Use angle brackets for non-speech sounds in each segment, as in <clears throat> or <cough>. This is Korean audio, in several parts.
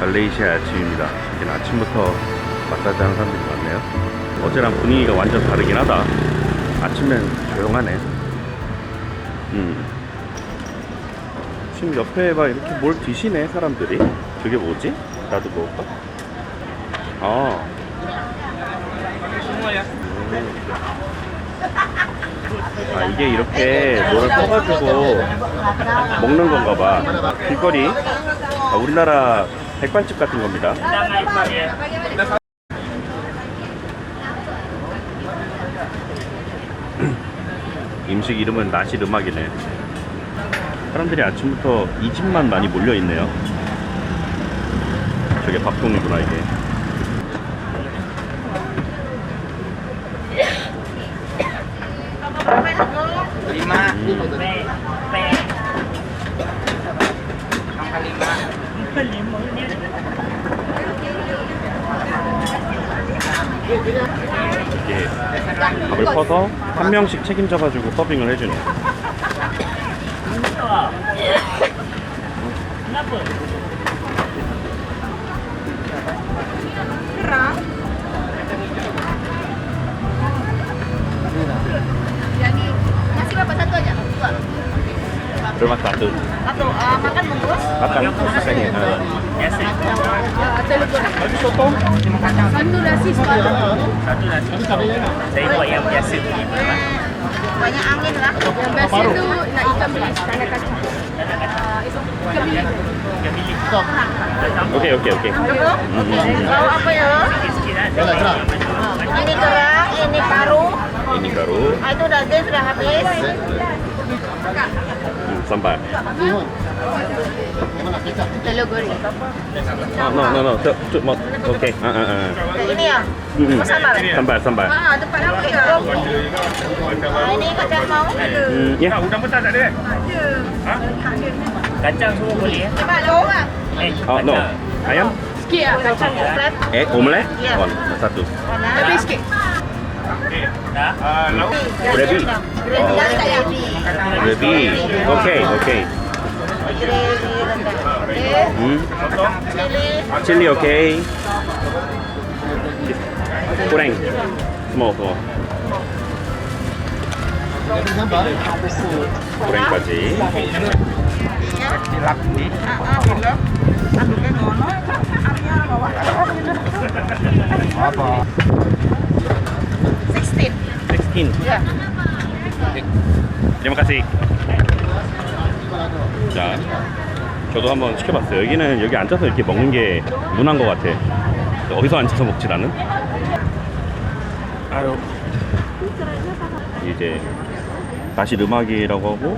말레이시아 아침입니다. 여기는 아침부터 마사지 하는 사람들이 많네요. 어제랑 분위기가 완전 다르긴 하다. 아침엔 조용하네. 음. 지금 옆에 막 이렇게 뭘 드시네, 사람들이. 그게 뭐지? 나도 먹을까? 아. 아, 이게 이렇게 뭐를 떠가지고 먹는 건가 봐. 길거리. 아, 우리나라 백반집 같은 겁니다. <clears throat> 음식 이름은 나실 음악이네. 사람들이 아침부터 이 집만 많이 몰려 있네요. 저게 밥동이구나 이게. lima 이게 밥을 퍼서 한 명씩 책임져가지고 서빙을 해주네. Berapa satu. Satu ah, makan bungkus. Makan pengen. Bagi sotong? Satu nasi sepuluh. Satu. Saya buat yang. Banyak angin lah. Yang nak kacang. Apa ya? Ah, ini kerang, ini paru. Ini paru. Ah, itu daging sudah habis. Sampai goreng. Oh, no no no. Cuk, cuk, mau. Oke. Ah ah ah. Ini ya. Hmm, Oh, sambal. Sambal sambal. Ah, tempat apa ya? Ah, ini kacang mau. Hmm, ya. Udang besar tak ada kan? Kacang semua boleh ya? Cepat lo. Eh, Oh no. Ayam? Sikit lah kacang flat. Eh, omelet? Ya. Oh, satu. Lebih sikit. Dah? Gravy. Gravy. Gravy. Oke oke. Gravy rendang. Okey. Hmm? Chili, okay. Goreng. Semua, semua. Goreng까지. Dilap ini. Dilap. Aduknya ngono, apinya bawah. Apa? 16. 16. Ya. Terima kasih. 자, 저도 한번 시켜봤어요. 여기는 여기 앉아서 이렇게 먹는 게 문화인 것 같아. 어디서 앉아서 먹지 나는? 아유. 이제 다시 음악이라고 하고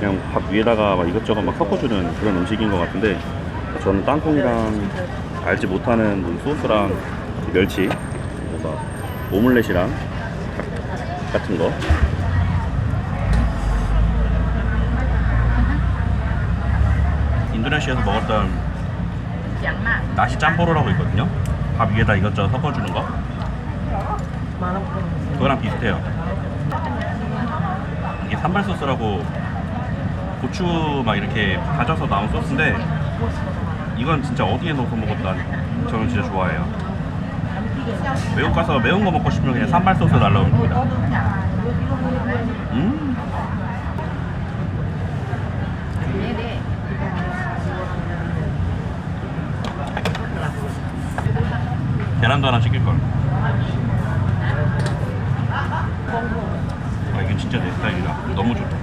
그냥 밥 위에다가 막 이것저것 막 섞어주는 그런 음식인 것 같은데 저는 땅콩이랑 알지 못하는 소스랑 멸치, 뭔가 오믈렛이랑 닭 같은 거 인도네시아에서 먹었던 나시 짬뽀로라고 있거든요. 밥 위에다 이것저것 섞어주는 거. 그거랑 비슷해요. 이게 산발 소스라고 고추 막 이렇게 다져서 나온 소스인데 이건 진짜 어디에 넣어서 먹었다 저는 진짜 좋아해요. 외국 가서 매운 거 먹고 싶으면 그냥 산발 소스 날라오면 됩니다. 음. 계란도 하나 시킬 걸. 아 이건 진짜 내 스타일이다. 너무 좋다.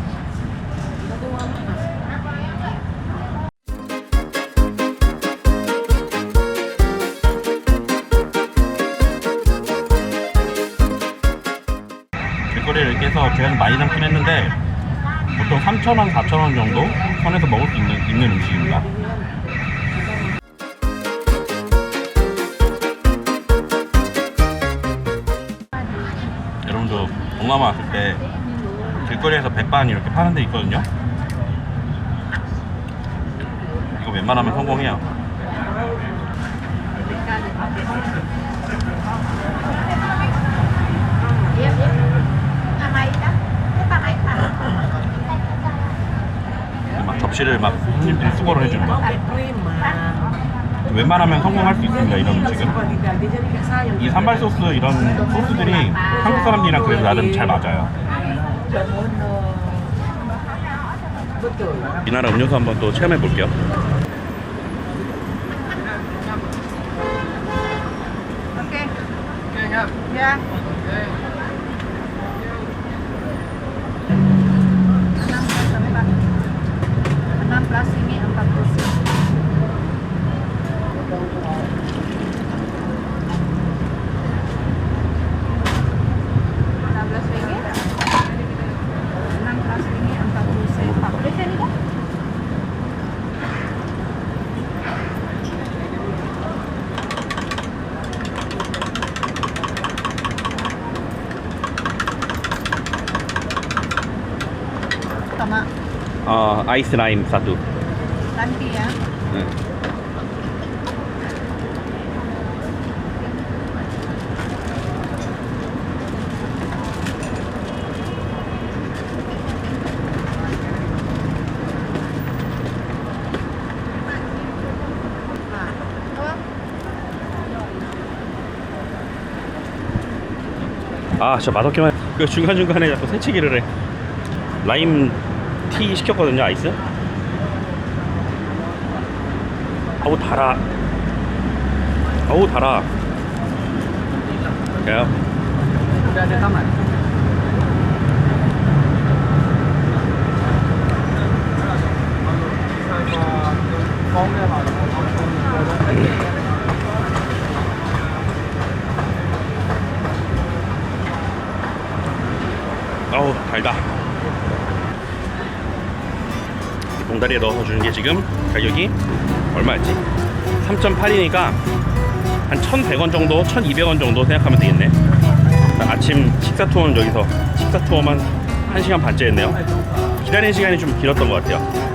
길거리를 이렇게 해서 계속 많이 남긴 했는데 보통 3,000원, 4,000원 정도 선에서 먹을 수 있는, 있는 음식입니다. 동남아 왔을 때 길거리에서 백반 이렇게 파는 데 있거든요. 이거 웬만하면 성공해요. 막 접시를 막 손님들이 수거를 해주는 거. prima 웬만하면 성공할 수 있습니다 이런 음식은. 이 산발 소스 이런 소스들이 한국 사람들이랑 그래도 나름 잘 맞아요. 이 나라 음료수 한번 또 체험해 볼게요 Sama 어, 아이스 라임 사두 nanti ya. oh, 아, 저 맛없기만. 그 중간 중간에 자꾸 새치기를 해. 라임 티 시켰거든요, 아이스. 아우 달아. 아우 달아. 그래요. 아우 달다. 봉다리에 넣어서 주는 게 지금 가격이 얼마였지? 3.8이니까 한 1,100원 정도, 1,200원 정도 생각하면 되겠네. 자, 아침 식사 투어는 여기서 식사 투어만 1시간 반째 했네요. 기다리는 시간이 좀 길었던 것 같아요.